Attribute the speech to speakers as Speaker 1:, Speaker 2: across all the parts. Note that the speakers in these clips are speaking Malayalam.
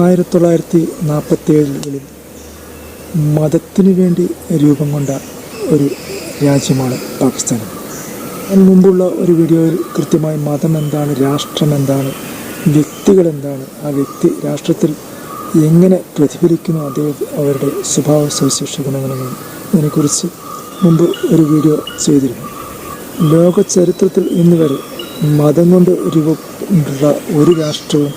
Speaker 1: ആയിരത്തി തൊള്ളായിരത്തി നാൽപ്പത്തി മതത്തിന് വേണ്ടി രൂപം കൊണ്ട ഒരു രാജ്യമാണ് പാകിസ്ഥാൻ. അതിന് മുമ്പുള്ള ഒരു വീഡിയോയിൽ കൃത്യമായി മതം എന്താണ് രാഷ്ട്രം എന്താണ് വ്യക്തികൾ എന്താണ് ആ വ്യക്തി രാഷ്ട്രത്തിൽ എങ്ങനെ പ്രതിഫലിക്കുന്നു അതേ അവരുടെ സ്വഭാവ സവിശേഷ ഗുണങ്ങളെന്നും ഇതിനെക്കുറിച്ച് മുമ്പ് ഒരു വീഡിയോ ചെയ്തിരുന്നു. ലോക ചരിത്രത്തിൽ ഇന്ന് വരെ മതം കൊണ്ട് രൂപ ഒരു രാഷ്ട്രവും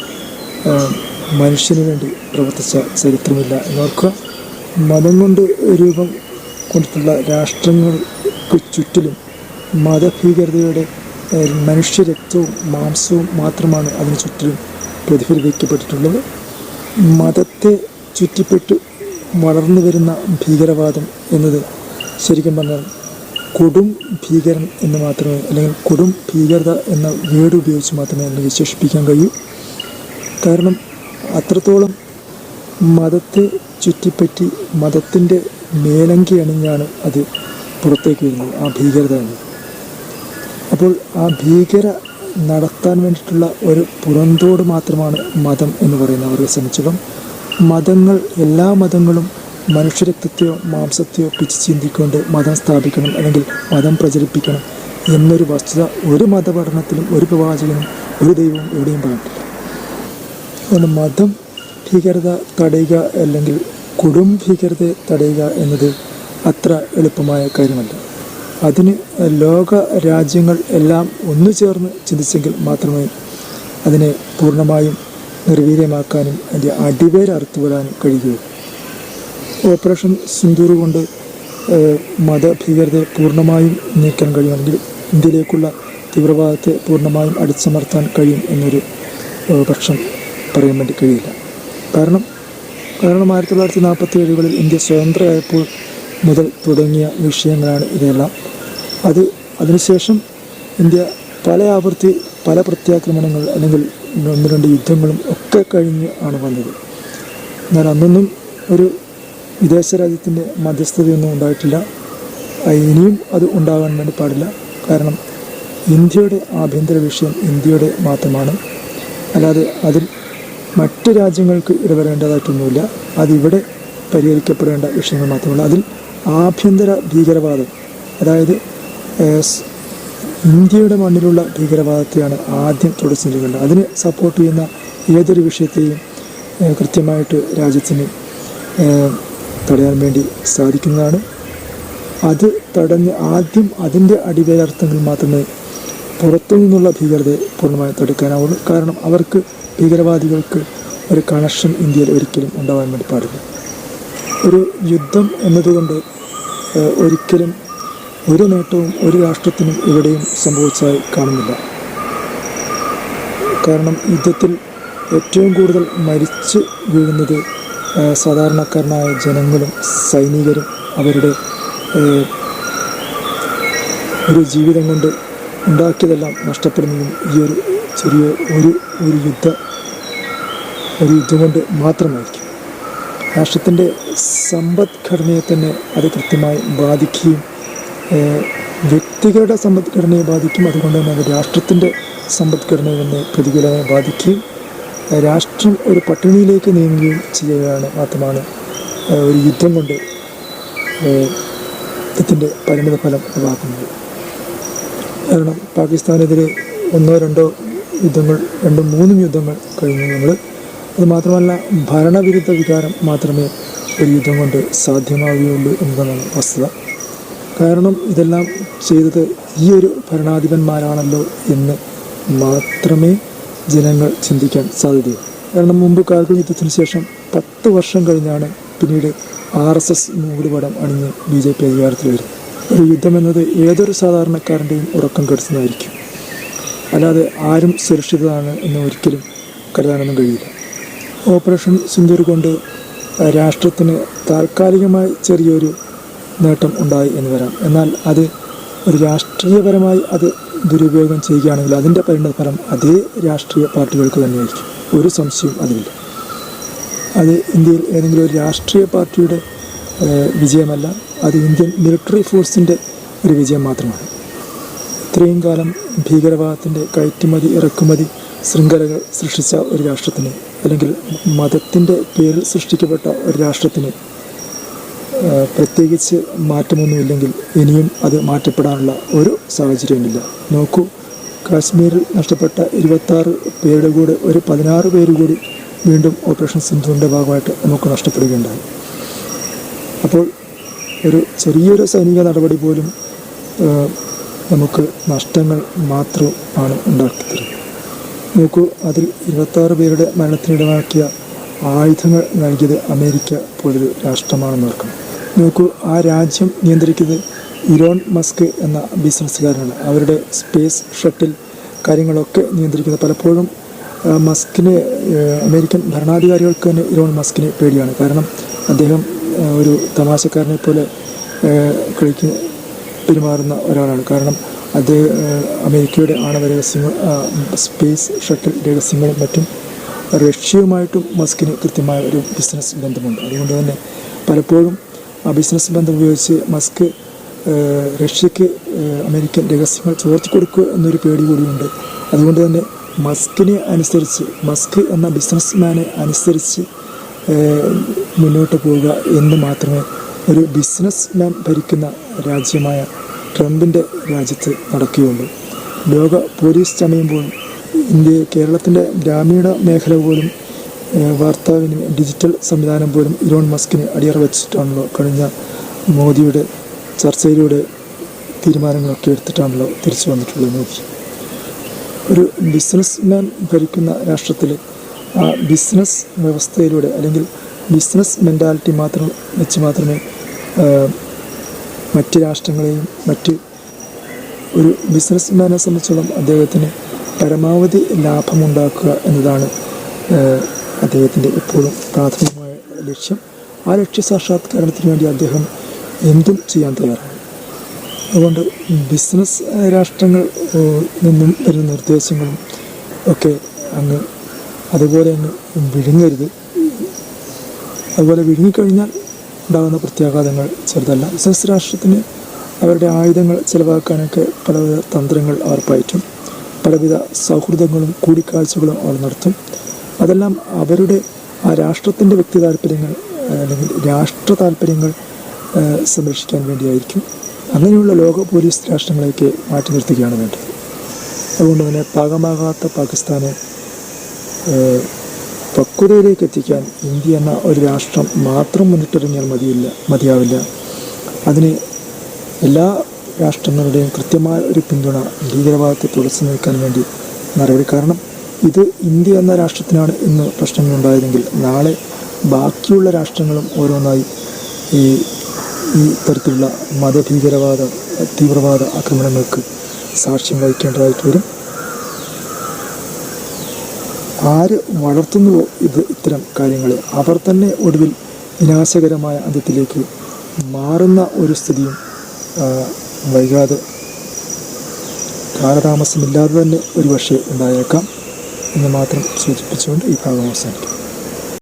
Speaker 1: മനുഷ്യന് വേണ്ടി പ്രവർത്തിച്ച ചരിത്രമില്ല എന്നോർക്കുക മതം കൊണ്ട് രൂപം കൊണ്ടിട്ടുള്ള രാഷ്ട്രങ്ങൾക്ക് ചുറ്റിലും മതഭീകരതയുടെ മനുഷ്യരക്തവും മാംസവും മാത്രമാണ് അതിന് ചുറ്റിലും പ്രതിഫലിപ്പിക്കപ്പെട്ടിട്ടുള്ളത്. മതത്തെ ചുറ്റിപ്പെട്ട് വളർന്നു വരുന്ന ഭീകരവാദം എന്നത് ശരിക്കും പറഞ്ഞാൽ കൊടും ഭീകരൻ എന്ന് മാത്രമേ അല്ലെങ്കിൽ കൊടും ഭീകരത എന്ന വേർഡ് ഉപയോഗിച്ച് മാത്രമേ അതിനെ വിശേഷിപ്പിക്കാൻ കഴിയൂ. കാരണം അത്രത്തോളം മതത്തെ ചുറ്റിപ്പറ്റി മതത്തിന്റെ മേലങ്കി അണിഞ്ഞാണ് അത് പുറത്തേക്ക് വരുന്നത് ആ ഭീകരത എന്ന് അപ്പോൾ ആ ഭീകര നടത്താൻ വേണ്ടിയിട്ടുള്ള ഒരു പുറന്തോട് മാത്രമാണ് മതം എന്ന് പറയുന്നത് അവരെ സംബന്ധിച്ചിടത്തോളം മതങ്ങൾ എല്ലാ മതങ്ങളും മനുഷ്യരക്തത്തെയോ മാംസത്തെയോ പിച്ച് ചിന്തിക്കൊണ്ട് മതം സ്ഥാപിക്കണം അല്ലെങ്കിൽ മതം പ്രചരിപ്പിക്കണം എന്നൊരു വസ്തുത ഒരു മതപഠനത്തിലും ഒരു പ്രവാചകനും ഒരു ദൈവവും എവിടെയും പറഞ്ഞിട്ടില്ല അതുകൊണ്ട് മതം ഭീകരത തടയുക അല്ലെങ്കിൽ കുടും ഭീകരതയെ തടയുക എന്നത് അത്ര എളുപ്പമായ കാര്യമല്ല. അതിന് ലോക രാജ്യങ്ങൾ എല്ലാം ഒന്നു ചേർന്ന് ചിന്തിച്ചെങ്കിൽ മാത്രമേ അതിനെ പൂർണമായും നിർവീര്യമാക്കാനും അതിന്റെ അടിവേര് അറുത്തുവിടാനും കഴിയുകയുള്ളൂ ഓപ്പറേഷൻ സിന്ദൂർ കൊണ്ട് മതഭീകരതയെ പൂർണമായും നീക്കാൻ കഴിയുമെങ്കിൽ ഇന്ത്യയിലേക്കുള്ള തീവ്രവാദത്തെ പൂർണമായും അടിച്ചമർത്താൻ കഴിയും എന്നൊരു പക്ഷം പറയാൻ വേണ്ടി കഴിയില്ല. കാരണം കാരണം ആയിരത്തി തൊള്ളായിരത്തി നാൽപ്പത്തി ഏഴുകളിൽ ഇന്ത്യ സ്വതന്ത്രമായപ്പോൾ മുതൽ തുടങ്ങിയ വിഷയങ്ങളാണ് ഇതെല്ലാം അത് അതിനുശേഷം ഇന്ത്യ പല ആവർത്തി പല പ്രത്യാക്രമണങ്ങൾ അല്ലെങ്കിൽ ഒന്ന് രണ്ട് യുദ്ധങ്ങളും ഒക്കെ കഴിഞ്ഞ് ആണ് വന്നത്. എന്നാൽ അന്നൊന്നും ഒരു വിദേശ രാജ്യത്തിന്റെ മധ്യസ്ഥതയൊന്നും ഉണ്ടായിട്ടില്ല. ഇനിയും അത് ഉണ്ടാകാൻ വേണ്ടി പാടില്ല. കാരണം ഇന്ത്യയുടെ ആഭ്യന്തര വിഷയം ഇന്ത്യയുടെ മാത്രമാണ്. അല്ലാതെ അതിൽ മറ്റ് രാജ്യങ്ങൾക്ക് ഇടപെടേണ്ടതായിട്ടൊന്നുമില്ല. അതിവിടെ പരിഹരിക്കപ്പെടേണ്ട വിഷയങ്ങൾ മാത്രമല്ല അതിൽ ആഭ്യന്തര ഭീകരവാദം അതായത് ഇന്ത്യയുടെ മണ്ണിലുള്ള ഭീകരവാദത്തെയാണ് ആദ്യം തുടച്ചു നിൽക്കേണ്ടത് അതിന് സപ്പോർട്ട് ചെയ്യുന്ന ഏതൊരു വിഷയത്തെയും കൃത്യമായിട്ട് രാജ്യത്തിന് തടയാൻ വേണ്ടി സാധിക്കുന്നതാണ്. അത് തടഞ്ഞ് ആദ്യം അതിന്റെ അടിവേരർത്ഥങ്ങൾ മാത്രമേ പുറത്തു നിന്നുള്ള ഭീകരതയെ പൂർണമായി തടുക്കാനാവുള്ളൂ. കാരണം അവർക്ക് ഭീകരവാദികൾക്ക് ഒരു കണക്ഷൻ ഇന്ത്യയിൽ ഒരിക്കലും ഉണ്ടാവാൻ വേണ്ടി പാടില്ല. ഒരു യുദ്ധം എന്നതുകൊണ്ട് ഒരിക്കലും ഒരു നേട്ടവും ഒരു രാഷ്ട്രത്തിനും ഇവിടെയും സംഭവിച്ചതായി കാണുന്നില്ല. കാരണം യുദ്ധത്തിൽ ഏറ്റവും കൂടുതൽ മരിച്ച് വീഴുന്നത് സാധാരണക്കാരനായ ജനങ്ങളും സൈനികരും അവരുടെ ഒരു ജീവിതം കൊണ്ട് ഉണ്ടാക്കിയതെല്ലാം നഷ്ടപ്പെടുന്നതും ഈ ഒരു ചെറിയ ഒരു ഒരു യുദ്ധ ഒരു യുദ്ധം കൊണ്ട് മാത്രമായിരിക്കും. രാഷ്ട്രത്തിന്റെ സമ്പദ്ഘടനയെ തന്നെ അത് കൃത്യമായി ബാധിക്കുകയും വ്യക്തികളുടെ സമ്പദ്ഘടനയെ ബാധിക്കും. അതുകൊണ്ട് തന്നെ അത് രാഷ്ട്രത്തിന്റെ സമ്പദ്ഘടനയെ തന്നെ പ്രതികൂലമായി ബാധിക്കുകയും രാഷ്ട്രം ഒരു പട്ടിണിയിലേക്ക് നീങ്ങുകയും ചെയ്യുകയാണ് മാത്രമാണ് ഒരു യുദ്ധം കൊണ്ട് യുദ്ധത്തിന്റെ പരിണിത ഫലം ഉളവാക്കുന്നത്. കാരണം പാകിസ്ഥാനെതിരെ ഒന്നോ രണ്ടോ യുദ്ധങ്ങൾ രണ്ടും മൂന്നും യുദ്ധങ്ങൾ കഴിഞ്ഞു നമ്മൾ അത് മാത്രമല്ല ഭരണവിരുദ്ധ വികാരം മാത്രമേ ഒരു യുദ്ധം കൊണ്ട് സാധ്യമാവുകയുള്ളൂ എന്നതാണ് വസ്തുത. കാരണം ഇതെല്ലാം ചെയ്തത് ഈ ഒരു ഭരണാധിപന്മാരാണല്ലോ എന്ന് മാത്രമേ ജനങ്ങൾ ചിന്തിക്കാൻ സാധ്യതയുള്ളൂ. കാരണം മുമ്പ് കാർഗിൽ യുദ്ധത്തിന് ശേഷം പത്ത് വർഷം കഴിഞ്ഞാണ് പിന്നീട് ആർ എസ് എസ് മൂടുപടം അണിഞ്ഞ് ബി ജെ പി അധികാരത്തിൽ വരും ഒരു യുദ്ധം എന്നത് ഏതൊരു സാധാരണക്കാരന്റെയും ഉറക്കം കെടുത്തുന്നതായിരിക്കും. അല്ലാതെ ആരും സുരക്ഷിതമാണ് എന്ന് ഒരിക്കലും കരുതാനൊന്നും കഴിയില്ല. ഓപ്പറേഷൻ സിന്ദൂർ കൊണ്ട് രാഷ്ട്രത്തിന് താൽക്കാലികമായി ചെറിയൊരു നേട്ടം ഉണ്ടായി എന്ന് വരാം. എന്നാൽ അത് ഒരു രാഷ്ട്രീയപരമായി അത് ദുരുപയോഗം ചെയ്യുകയാണെങ്കിൽ അതിന്റെ പരിണതഫലം അതേ രാഷ്ട്രീയ പാർട്ടികൾക്ക് തന്നെയായിരിക്കും. ഒരു സംശയവും അതിലില്ല. അത് ഇന്ത്യയിൽ ഏതെങ്കിലും ഒരു രാഷ്ട്രീയ പാർട്ടിയുടെ വിജയമല്ല. അത് ഇന്ത്യൻ മിലിറ്ററി ഫോഴ്സിന്റെ ഒരു വിജയം മാത്രമാണ്. ഇത്രയും കാലം ഭീകരവാദത്തിന്റെ കയറ്റുമതി ഇറക്കുമതി ശൃംഖലകൾ സൃഷ്ടിച്ച ഒരു രാഷ്ട്രത്തിന് അല്ലെങ്കിൽ മതത്തിന്റെ പേരിൽ സൃഷ്ടിക്കപ്പെട്ട ഒരു രാഷ്ട്രത്തിന് പ്രത്യേകിച്ച് മാറ്റമൊന്നുമില്ലെങ്കിൽ ഇനിയും അത് മാറ്റപ്പെടാനുള്ള ഒരു സാഹചര്യവുമില്ല. നോക്കൂ കാശ്മീരിൽ നഷ്ടപ്പെട്ട ഇരുപത്താറ് പേരുടെ കൂടെ ഒരു പതിനാറ് പേര് കൂടി വീണ്ടും ഓപ്പറേഷൻ സിന്ധുവിന്റെ ഭാഗമായിട്ട് നമുക്ക് നഷ്ടപ്പെടുകയുണ്ടായി. അപ്പോൾ ഒരു ചെറിയൊരു സൈനിക നടപടി പോലും നമുക്ക് നഷ്ടങ്ങൾ മാത്രമാണ് ഉണ്ടാക്കി ഉണ്ടാക്കിത്തരുന്നത്. നോക്കൂ അതിൽ ഇരുപത്താറ് പേരുടെ മരണത്തിനിടമാക്കിയ ആയുധങ്ങൾ നൽകിയത് അമേരിക്ക പോലൊരു രാഷ്ട്രമാണെന്ന് ഓർക്കണം. നോക്കൂ ആ രാജ്യം നിയന്ത്രിക്കുന്നത് ഇറോൺ മസ്ക് എന്ന ബിസിനസ്സുകാരനാണ് അവരുടെ സ്പേസ് ഷട്ടിൽ കാര്യങ്ങളൊക്കെ നിയന്ത്രിക്കുന്നത്. പലപ്പോഴും മസ്കിന് അമേരിക്കൻ ഭരണാധികാരികൾക്ക് തന്നെ ഇലോൺ മസ്കിനെ പേടിയാണ്. കാരണം അദ്ദേഹം ഒരു തമാശക്കാരനെ പോലെ കളിക്ക് പെരുമാറുന്ന ഒരാളാണ്. കാരണം ആ, അമേരിക്കയുടെ ആണവ രഹസ്യങ്ങൾ സ്പേസ് ഷട്ടിൽ രഹസ്യങ്ങളും മറ്റും റഷ്യയുമായിട്ടും മസ്കിന് കൃത്യമായ ഒരു ബിസിനസ് ബന്ധമുണ്ട്. അതുകൊണ്ട് തന്നെ പലപ്പോഴും ആ ബിസിനസ് ബന്ധം ഉപയോഗിച്ച് മസ്ക് റഷ്യക്ക് അമേരിക്കൻ രഹസ്യങ്ങൾ ചോർത്തി കൊടുക്കുക എന്നൊരു പേടി കൂടിയുണ്ട്. അതുകൊണ്ട് തന്നെ മസ്കിനെ അനുസരിച്ച് മസ്ക് എന്ന ബിസിനസ്മാനെ അനുസരിച്ച് മുന്നോട്ട് പോവുക എന്ന് മാത്രമേ ഒരു ബിസിനസ് മാൻ ഭരിക്കുന്ന രാജ്യമായ ട്രംപിന്റെ രാജ്യത്ത് നടക്കുകയുള്ളൂ. ലോക പോലീസ് ചമയുമ്പോൾ ഇന്ത്യ കേരളത്തിന്റെ ഗ്രാമീണ മേഖല പോലും വാർത്താവിനിമയ ഡിജിറ്റൽ സംവിധാനം പോലും ഇലോൺ മസ്കിന് അടിയറ വെച്ചിട്ടാണല്ലോ കഴിഞ്ഞ മോദിയുടെ ചർച്ചയിലൂടെ തീരുമാനങ്ങളൊക്കെ എടുത്തിട്ടാണല്ലോ തിരിച്ചു വന്നിട്ടുള്ളത് മോദി. ഒരു ബിസിനസ് മാൻ ഭരിക്കുന്ന രാഷ്ട്രത്തിൽ ആ ബിസിനസ് വ്യവസ്ഥയിലൂടെ അല്ലെങ്കിൽ ബിസിനസ് മെന്റാലിറ്റി മാത്രം വെച്ച് മാത്രമേ മറ്റ് രാഷ്ട്രങ്ങളെയും മറ്റ് ഒരു ബിസിനസ്മാനെ സംബന്ധിച്ചോളം അദ്ദേഹത്തിന് പരമാവധി ലാഭമുണ്ടാക്കുക എന്നതാണ് അദ്ദേഹത്തിന്റെ എപ്പോഴും പ്രാഥമികമായ ലക്ഷ്യം. ആ ലക്ഷ്യ സാക്ഷാത്കാരത്തിന് വേണ്ടി അദ്ദേഹം എന്തും ചെയ്യാൻ തയ്യാറാണ്. അതുകൊണ്ട് ബിസിനസ് രാഷ്ട്രങ്ങൾ നിന്നും വരുന്ന നിർദ്ദേശങ്ങളും ഒക്കെ അങ്ങ് അതുപോലെ അങ്ങ് വിഴുങ്ങരുത്. അതുപോലെ വിഴുങ്ങിക്കഴിഞ്ഞാൽ ഉണ്ടാകുന്ന പ്രത്യാഘാതങ്ങൾ ചെറുതല്ല. സെസ് രാഷ്ട്രത്തിന് അവരുടെ ആയുധങ്ങൾ ചിലവാക്കാനൊക്കെ പലവിധ തന്ത്രങ്ങൾ അവർ പയറ്റും പലവിധ സൗഹൃദങ്ങളും കൂടിക്കാഴ്ചകളും അവർ നടത്തും. അതെല്ലാം അവരുടെ ആ രാഷ്ട്രത്തിന്റെ വ്യക്തി താല്പര്യങ്ങൾ അല്ലെങ്കിൽ രാഷ്ട്ര താല്പര്യങ്ങൾ സംരക്ഷിക്കാൻ വേണ്ടിയായിരിക്കും. അങ്ങനെയുള്ള ലോക പോലീസ് രാഷ്ട്രങ്ങളെയൊക്കെ മാറ്റി നിർത്തുകയാണ് വേണ്ടത്. അതുകൊണ്ട് തന്നെ പാകമാകാത്ത പാകിസ്ഥാനെ പക്വതയിലേക്ക് എത്തിക്കാൻ ഇന്ത്യ എന്ന ഒരു രാഷ്ട്രം മാത്രം മുന്നിട്ടിറങ്ങിയാൽ മതിയില്ല മതിയാവില്ല. അതിന് എല്ലാ രാഷ്ട്രങ്ങളുടെയും കൃത്യമായ ഒരു പിന്തുണ ഭീകരവാദത്തെ തുടച്ചു നീക്കാൻ വേണ്ടി നടപടി. കാരണം ഇത് ഇന്ത്യ എന്ന രാഷ്ട്രത്തിനാണ് ഇന്ന് പ്രശ്നങ്ങളുണ്ടായതെങ്കിൽ നാളെ ബാക്കിയുള്ള രാഷ്ട്രങ്ങളും ഓരോന്നായി ഈ ഈ തരത്തിലുള്ള മതഭീകരവാദ തീവ്രവാദ ആക്രമണങ്ങൾക്ക് സാക്ഷ്യം വഹിക്കേണ്ടതായിട്ട് വരും. ആര് വളർത്തുന്നുവോ ഇത് ഇത്തരം കാര്യങ്ങളെ? അവർ തന്നെ ഒടുവിൽ വിനാശകരമായ അന്ത്യത്തിലേക്ക് മാറുന്ന ഒരു സ്ഥിതിയും വൈകാതെ കാലതാമസമില്ലാതെ തന്നെ ഒരുപക്ഷെ ഉണ്ടായേക്കാം എന്ന് മാത്രം സൂചിപ്പിച്ചുകൊണ്ട് ഈ ഭാഗം അവസാനിക്കും